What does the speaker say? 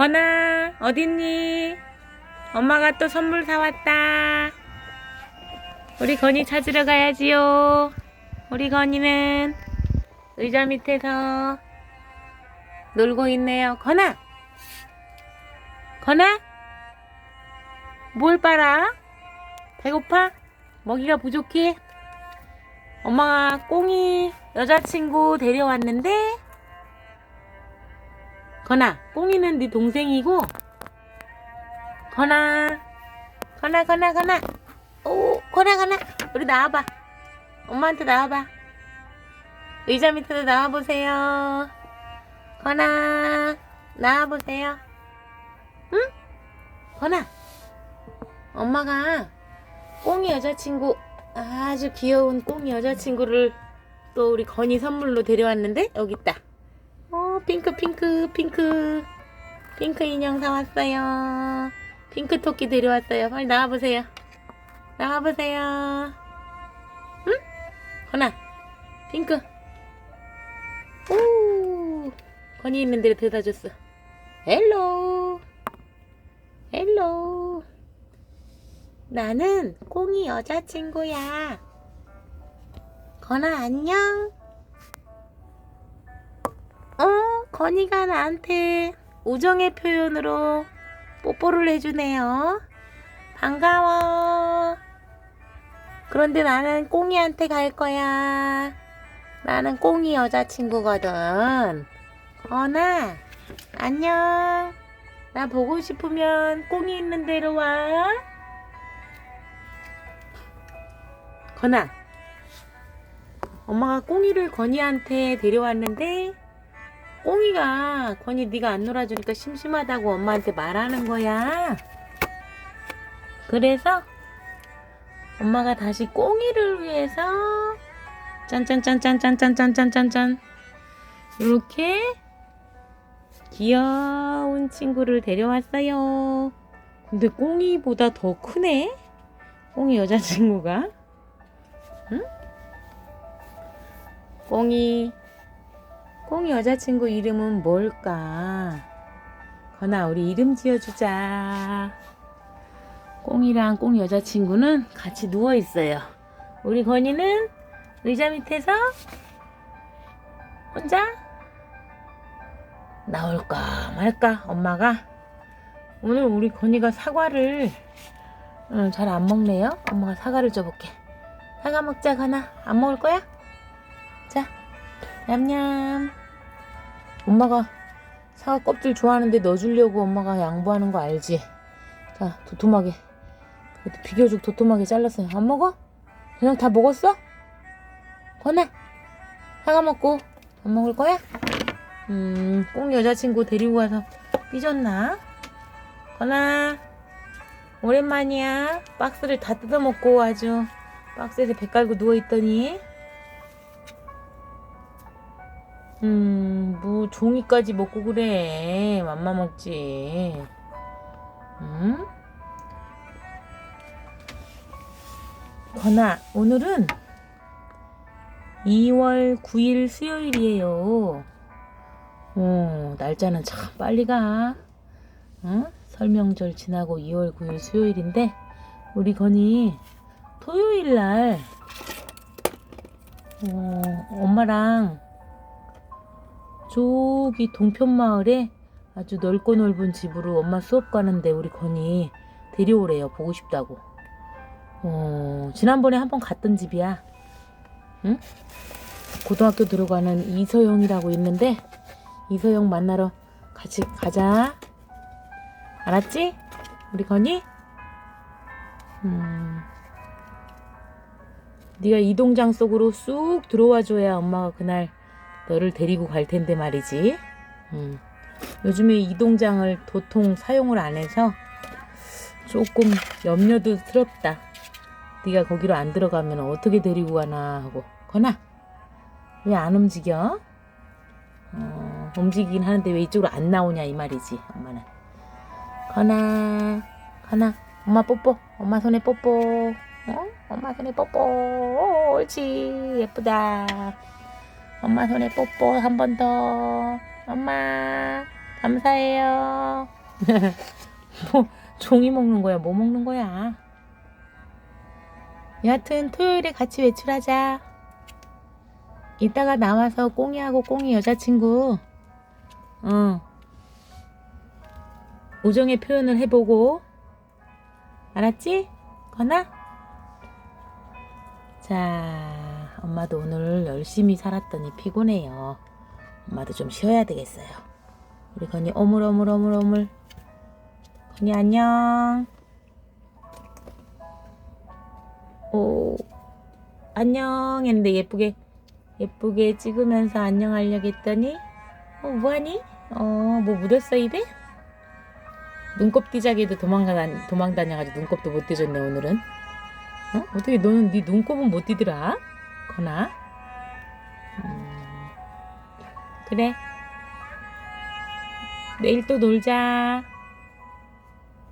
건아, 어딨니? 엄마가 또 선물 사왔다. 우리 건이 찾으러 가야지요. 우리 건이는 의자 밑에서 놀고 있네요. 건아! 건아? 뭘 빨아? 배고파? 먹이가 부족해? 엄마가 꽁이 여자친구 데려왔는데 건아 꽁이는 네 동생이고. 건아 건아 건아 건아. 오 건아 건아. 우리 나와봐. 엄마한테 나와봐. 의자 밑으로 나와보세요. 건아 나와보세요. 응? 건아. 엄마가 꽁이 여자친구 아주 귀여운 꽁이 여자친구를 또 우리 건이 선물로 데려왔는데 여기 있다. 어 핑크 핑크 핑크 핑크 인형 사왔어요. 핑크 토끼 데려왔어요. 빨리 나와보세요. 나와보세요. 응? 건아 핑크. 오 건이 있는 데로 데려다 줬어. 헬로 헬로 나는 꽁이 여자친구야. 건아 안녕. 건이가 나한테 우정의 표현으로 뽀뽀를 해주네요. 반가워. 그런데 나는 꽁이한테 갈 거야. 나는 꽁이 여자친구거든. 건아, 안녕. 나 보고 싶으면 꽁이 있는 데로 와. 건아, 엄마가 꽁이를 건이한테 데려왔는데 꽁이가 건이 네가 안 놀아주니까 심심하다고 엄마한테 말하는 거야. 그래서 엄마가 다시 꽁이를 위해서 짠짠짠짠짠짠짠짠짠짠 이렇게 귀여운 친구를 데려왔어요. 근데 꽁이보다 더 크네? 꽁이 여자친구가. 응? 꽁이 꽁이 여자친구 이름은 뭘까? 건아 우리 이름 지어주자. 꽁이랑 꽁이 여자친구는 같이 누워 있어요. 우리 건이는 의자 밑에서 혼자 나올까 말까 엄마가 오늘 우리 건이가 사과를 음, 잘안 먹네요. 엄마가 사과를 줘볼게. 사과 먹자 건아 안 먹을 거야? 자 냠냠 엄마가 사과 껍질 좋아하는데 넣어주려고 엄마가 양보하는 거 알지? 자 도톰하게 비교적 도톰하게 잘랐어요 안 먹어? 그냥 다 먹었어? 건아 사과 먹고 안 먹을 거야? 음, 꼭 여자친구 데리고 가서 삐졌나? 건아 오랜만이야 박스를 다 뜯어먹고 아주 박스에서 배 깔고 누워있더니 음, 뭐 종이까지 먹고 그래. 맘마 먹지. 응? 건아, 오늘은 2월 9일 수요일이에요. 어, 날짜는 참 빨리 가. 응? 설명절 지나고 2월 9일 수요일인데, 우리 건이 토요일 날, 어, 엄마랑 저기 동편 마을에 아주 넓고 넓은 집으로 엄마 수업 가는데 우리 건이 데려오래요. 보고 싶다고. 어, 지난번에 한번 갔던 집이야. 응? 고등학교 들어가는 이서영이라고 있는데 이서영 만나러 같이 가자. 알았지? 우리 건이? 음. 네가 이 동장 속으로 쑥 들어와 줘야 엄마가 그날 너를 데리고 갈 텐데 말이지. 음. 요즘에 이 동장을 도통 사용을 안 해서 조금 염려도 스럽다. 네가 거기로 안 들어가면 어떻게 데리고 가나 하고. 건아, 왜안 움직여? 어, 움직이긴 하는데 왜 이쪽으로 안 나오냐 이 말이지. 엄마는. 건아, 건아, 엄마 뽀뽀. 엄마 손에 뽀뽀. 어? 엄마 손에 뽀뽀. 옳지. 예쁘다. 엄마 손에 뽀뽀 한 번 더. 엄마. 감사해요. 뭐 종이 먹는 거야? 뭐 먹는 거야? 여하튼 토요일에 같이 외출하자. 이따가 나와서 꽁이하고 꽁이 여자친구 어 우정의 표현을 해보고 알았지? 건아? 자 엄마도 오늘 열심히 살았더니 피곤해요 엄마도 좀 쉬어야 되겠어요 우리 건이 오물오물오물오물 건이 안녕 오 안녕 했는데 예쁘게 예쁘게 찍으면서 안녕 하려고 했더니 어 뭐하니? 어 뭐 묻었어 입에? 눈곱 띠자기도 도망가 도망 다녀가지고 눈곱도 못 띠졌네 오늘은 어? 어떻게 너는 네 눈곱은 못 띠더라? 거나? 음, 그래. 내일 또 놀자